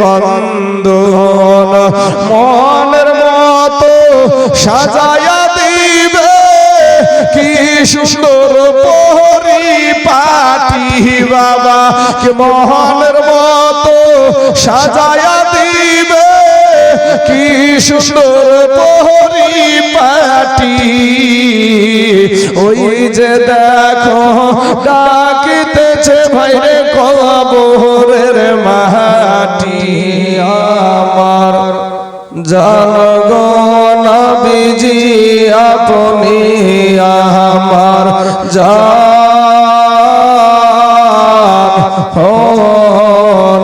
কন্দন মনের মতো সাজায়া দিবে। কি সুন্দর পরিপাটি বাবা, কি মোহনের মতো সাজায়া দিবে। কি সুন্দর পরিপাটি ওই যে দেখো, ডাকিতেছে ভাইরে কবরের জনগণ বিজি আপনি আমার জান। ও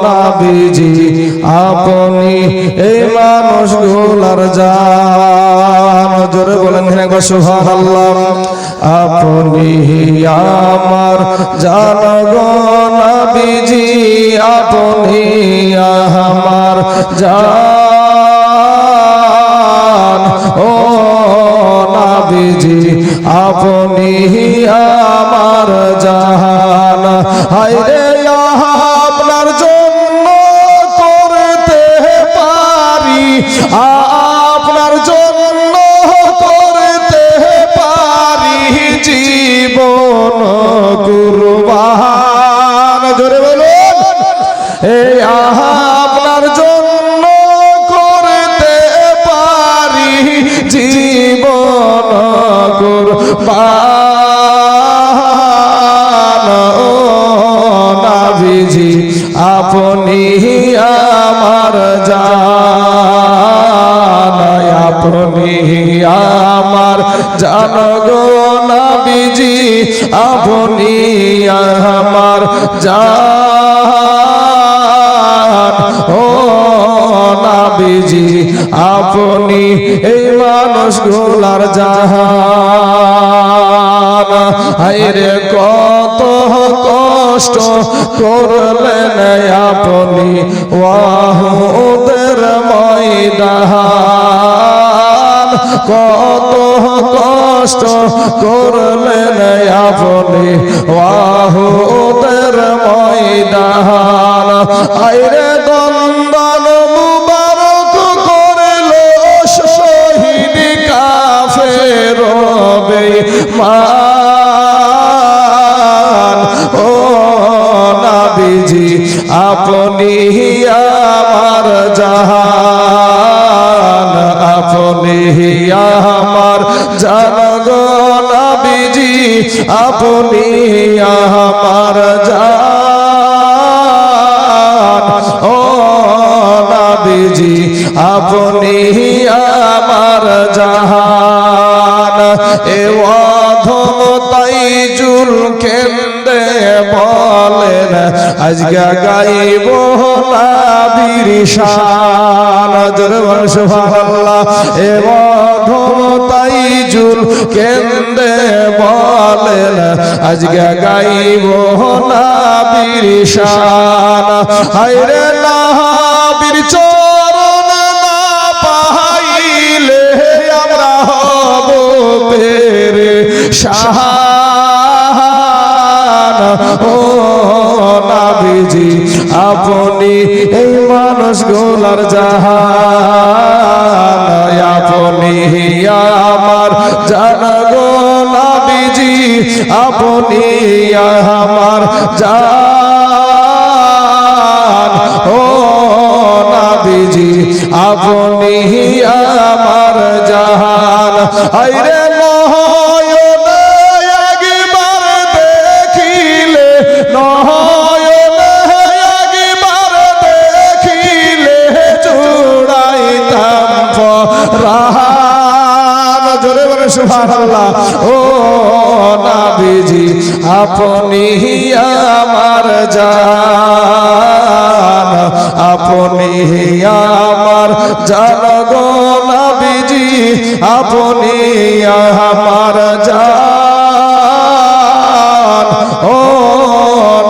নাবিজি আপনি এই মানুষগুলার জান। জোরে বলেন হ্যাঁ গো আপনি আমার জনগণ বিজি আপনি আমার জান। এই আপনার জন্য করতে পারি জীবন নাভিজি, আপনি আমার জান, আপনি আমার জান গো নাভিজি, আপনি আমার এই মানুষগুলার জাহান। হাইরে কত কষ্ট করলেন আপনি ওদের ময়দান। কত কষ্ট করলেন আপনি ওদের ময়দান। আইরে মান ও নাবিজি, আপনি আমার জাহান। আপনি আমার জানগণ নাবিজি, আপনি আমার জান ও নাবিজি, আপনি আমার জাহান। এ আজকে গাইব নাবির শান জোরে সুবহানাল্লাহ। এ অধম তাই জুল কেন্দ্রে বলেন, আজকে গাইব নাবির শান হায়রে নাবির চরণ না পাইলে আমরা হব পেরে শাহান। নাবিজি আপনি এই মানুষ গোলার জাহান আপনি আমার জানগো নাবিজি, আপনি আমার জান ও নাবিজি, আপনি আমার জাহান। আইরে সুবহানাল্লাহ। ও নাবিজি আপনি আমার জান আপনি আমার জানগো নাবিজি আপনি আমার জান। ও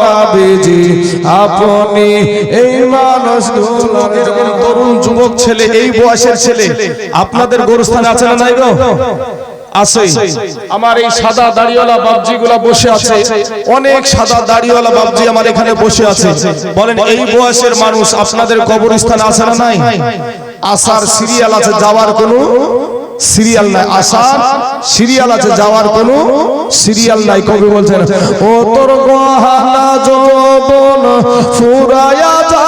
নাবিজি আপনি এই তরুণ যুবক ছেলে এই বয়সের ছেলে আপনাদের গোরস্থানে আছে না নাই গো? আছে। আমার এই সাদা দাড়িওয়ালা বাবজি গুলা বসে আছে। অনেক সাদা দাড়িওয়ালা বাবজি আমার এখানে বসে আছে। বলেন, এই বয়সের মানুষ আপনাদের কবরস্থান আছে না নাই? আসার সিরিয়াল আছে, যাওয়ার কোনো সিরিয়াল নাই। আসার সিরিয়াল আছে, যাওয়ার কোনো সিরিয়াল নাই। কবি বলছেন, ও তোর গহানা যৌবন ফুরায়া যাবে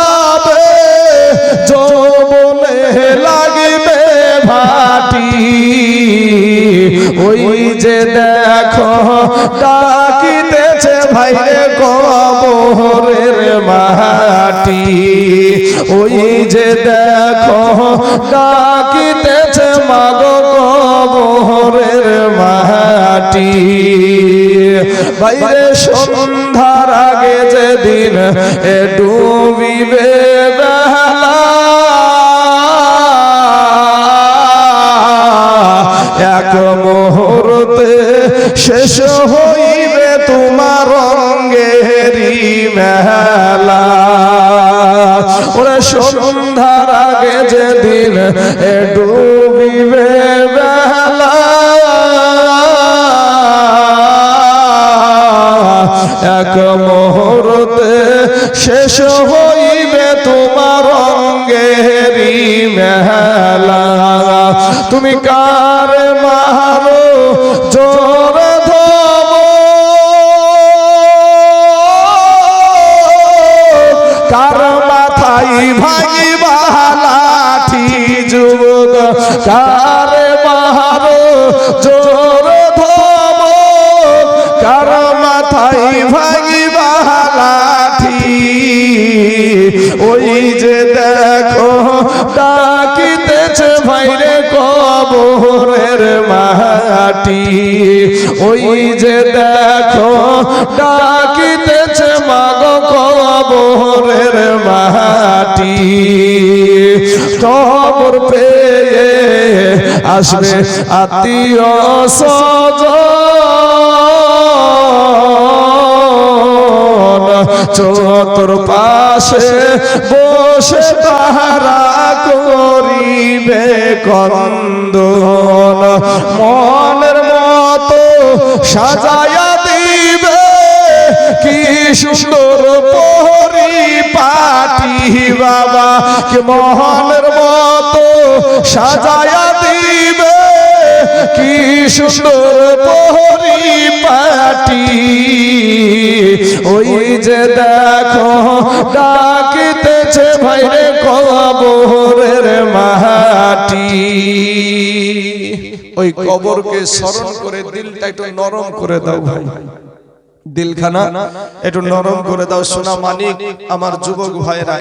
যে দেখো ডাকিতেছে ভাইরে কবরের মাটি। ওই যে দেখো ডাকিতেছে মাগো কবরের মাটি। বাইরে সন্ধ্যার আগে যেদিন এ ডুবিবে ওরে সন্ধ্যার আগে যেদিন এ ডুবিবে এক মুহূর্তে শেষ হইবে তোমার রঙ্গেরি মেলা। তুমি কার মাথায় ভাঙি লাঠি যুবক, কার মারো জোর ধব কার মাথায় ভাঙি লাঠি? ওই যে দেখো, ডাকিতেছে ভাইরে কবরের মাটি। ওই যে দেখো, ডাকিতেছে মাটি কবর পেয়ে আসবে আত্মীয় চতুর পাশে বসে তাহারা করিবে কন্দন মনের মতো সাজায়া দিবে, কি সুন্দর পরি পাটি বাবা কি মোহনের মতো সাজায়া দিবে? কি সুন্দর পরি পাটি। ওই যে দেখো ডাকিতেছে ভাইরে কবরের মাটি। ওই কবরকে স্মরণ করে দিলটা একটু নরম করে দাও ভাই। দিলখানা একটু নরম করে দাও সোনা মানিক আমার যুবক ভাইরা